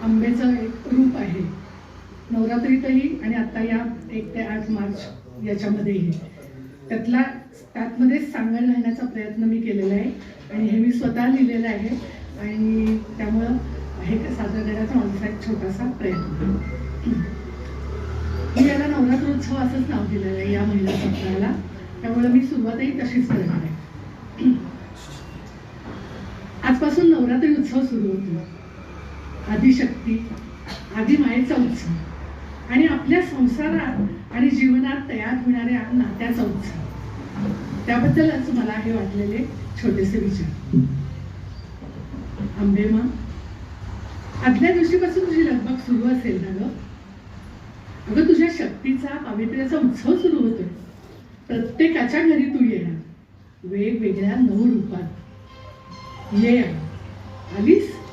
आंब्याचं एक रूप आहे. नवरात्रीतही आणि आता या एक ते आठ मार्च याच्यामध्येही. त्यातला त्यातमध्येच सांगड घालण्याचा प्रयत्न मी केलेला आहे आणि हे मी स्वतः लिहिलेलं आहे आणि त्यामुळं हे साजरा करण्याचा माझा एक छोटासा प्रयत्न. मी याला नवरात्रोत्सव असंच नाव दिलेलं आहे या महिला सप्ताहाला. त्यामुळे मी सुरुवातही तशीच करणार आहे. आजपासून नवरात्री उत्सव सुरू होतो आदिशक्ती आदिमायेचा उत्सव आणि आपल्या संसारात आणि जीवनात तयार होणाऱ्या नात्याचा उत्सव. त्याबद्दलच मला हे वाटलेले छोटेसे विचार. आंबेमा आदल्या दिवशीपासून तुझी लगबग सुरू असेल ना ग? अगं तुझ्या शक्तीचा पावित्र्याचा उत्सव सुरू होतोय. प्रत्येकाच्या घरी तू येणार वेगवेगळ्या नऊ रूपात ये आलीस?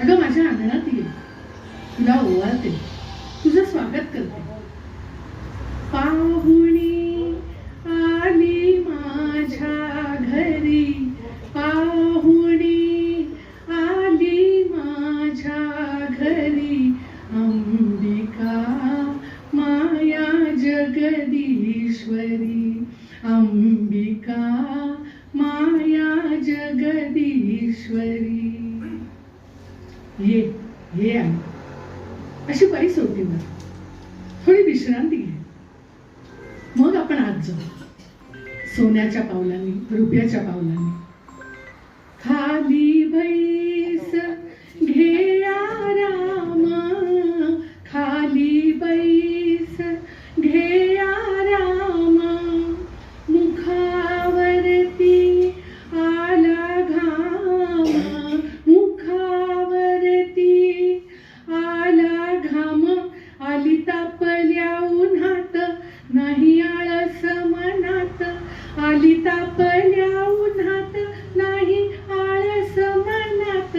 अगं माझ्या अंगणात ये. तुला ओवाळते. तुझं स्वागत करते. पाहुणी आली माझ्या घरी. पाहुणी आली माझ्या घरी. अंबिका माया जगदीश्वरी. अंबिका माया जगदीश्वरी. ये ये आहे. अशी बरीच होती मला. थोडी विश्रांती घे मग आपण आज जाऊ. सोन्याच्या पावलांनी रुपयाच्या पावलांनी. खाली बाई आली तापल्या उन्हात नाही आळस मनात.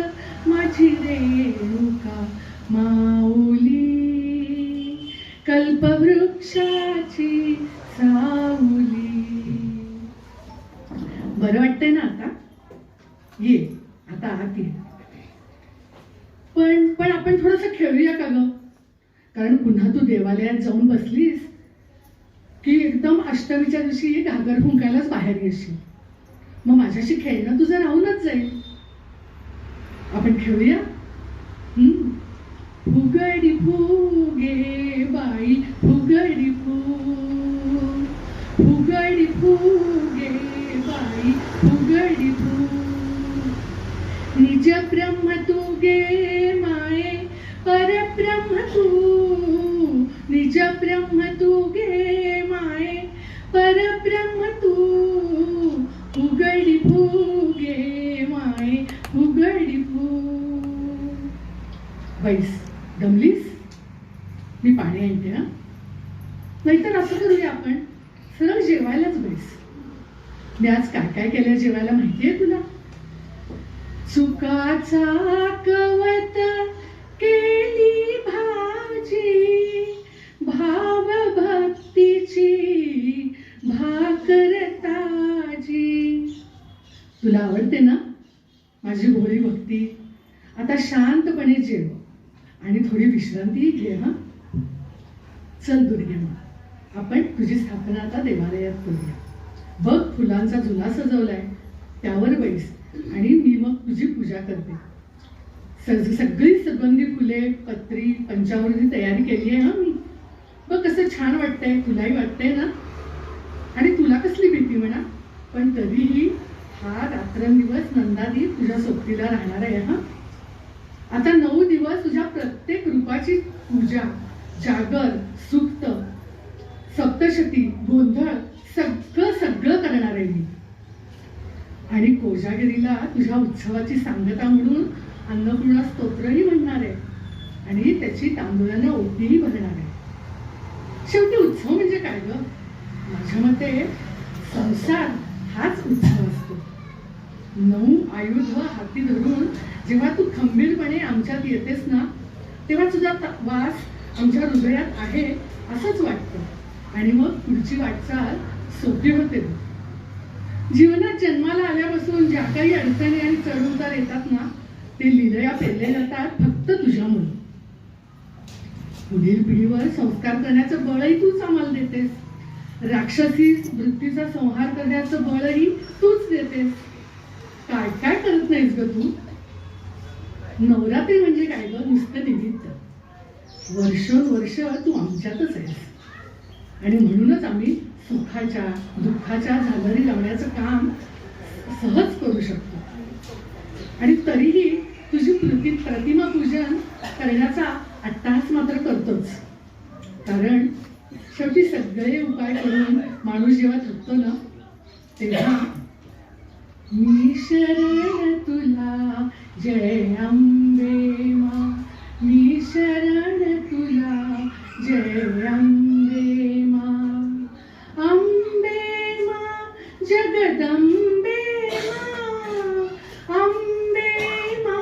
माझी रेणुका माऊली कल्पवृक्षाची साऊली बरं वाटतंय ना आता? ये आता आत ये. पण पण आपण थोडस खेळूया का ग? कारण पुन्हा तू देवालयात जाऊन बसलीस. अष्टमीच्या दिवशी घागर फुंकायलाच बाहेर येशील. मग माझ्याशी खेळणं तुझं राहूनच जाईल. आपण खेळूया? फुगडी फुगे बाई फुगडी फू फुगडी फुगे बाई फुगडी फू. निज ब्रह्म तुगे माये परब्रह्म तू निज ब्रह्म तू मी पाणी आणते हा. नाहीतर असं करूया आपण. सरळ जेवायलाच बैस. मी आज काय काय केलं जेवायला माहिती आहे तुला? चुकाचा कवत केली भाजी भाव भक्तीची भाकर ताजी. तुला आवडते ना माझी भोळी भक्ती? आता शांतपणे जेव आणि थोडी विश्रांतीही घे हा. चल दुर्गेमा आपण तुझी स्थापना आता देवालयात करूया. बघ फुलांचा झुला सजवलाय त्यावर बैस आणि मी मग तुझी पूजा करते. सग सगळी सुगंधी फुले पत्री पंचावृती तयारी केली आहे हा मी. बघ कसं छान वाटतंय तुलाही वाटतंय ना? आणि तुला कसली भीती म्हणा? पण तरीही हा रात्रंदिवस नंदादी तुझ्या सोबतीला राहणार आहे हा. आता नऊ दिवस तुझ्या प्रत्येक रूपाची पूजा जागर सुक्त सप्तशती गोंधळ सगळं सगळं करणार आहे मी आणि कोजागिरीला तुझ्या उत्सवाची सांगता म्हणून अन्नपूर्णा स्तोत्रही म्हणणार आहे. आणि त्याची तांदूळांना ओटीही भरणार आहे. शेवटी उत्सव म्हणजे काय ग? माझ्या मते संसार हाच उत्सव असतो. नऊ आयुध हाती धरून जेव्हा तू खंबीरपणे आमच्यात येतेस ना तेव्हा तुझा वास आमच्या हृदयात आहे असंच वाटतं. आणि मग पुढची वाटचाल सोपी होते. जीवनात जन्माला आल्यापासून ज्या काही अडचणी आणि चढउतार येतात ना ते लिलया पेरले जातात फक्त तुझ्यामुळे पुढील पिढीवर संस्कार करण्याचं बळही तूच आम्हाला देतेस. राक्षसी वृत्तीचा संहार करण्याचं बळही तूच देतेस. काय काय करत नाहीस ग तू? नवरात्री म्हणजे काय ग? नुसतं निमित्त. वर्षानुवर्ष तू आमच्यातच आहेस आणि म्हणूनच आम्ही सुखाच्या दुःखाच्या झालरी लावण्याचं काम सहज करू शकतो. आणि तरीही तुझी प्रति प्रतिमा पूजन करण्याचा अट्टहास मात्र करतोच. कारण शेवटी सगळे उपाय करून माणूस जेव्हा थकतो ना तेव्हा मी शरण तुला जय जगदंबे मा अंबे मा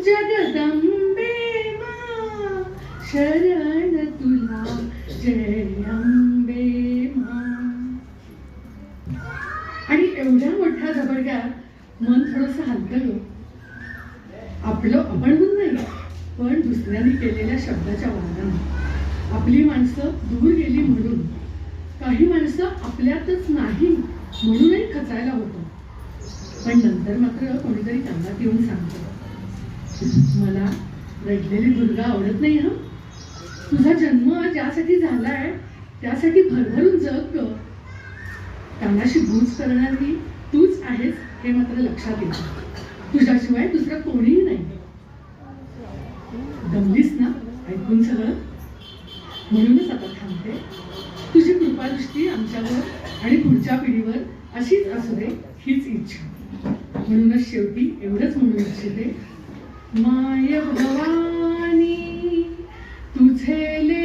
जगदंबे मा शरण तुला जय अंबे मा. आणि एवढ्या मोठ्या झबडक्यात मन थोडंसं हलकं आपलं आपणहून नाही पण दुसऱ्यांनी केलेल्या शब्दाच्या वादानं. आपली माणसं दूर गेली म्हणून. काही माणसं आपल्यातच नाही. म्हणूनही खचायला होतो. पण नंतर मात्र कोणीतरी कानात येऊन सांगतो. मला रडलेली दुर्गा आवडत नाही हा? तुझा जन्म ज्यासाठी झालाय त्यासाठी भरभरून जग ग. कानाशी बूज करणारी तूच आहेस हे मात्र लक्षात येतं. तुझ्याशिवाय दुसरं कोणीही नाही. दमलीस ना? ऐकून सगळं? म्हणूनच आता थांबते तुझी कृपादृष्टी आमच्यावर आणि पुढच्या पिढीवर अशीच असू दे हीच इच्छा. म्हणूनच शेवटी एवढंच म्हणू इच्छिते माय भवानी तुझे ले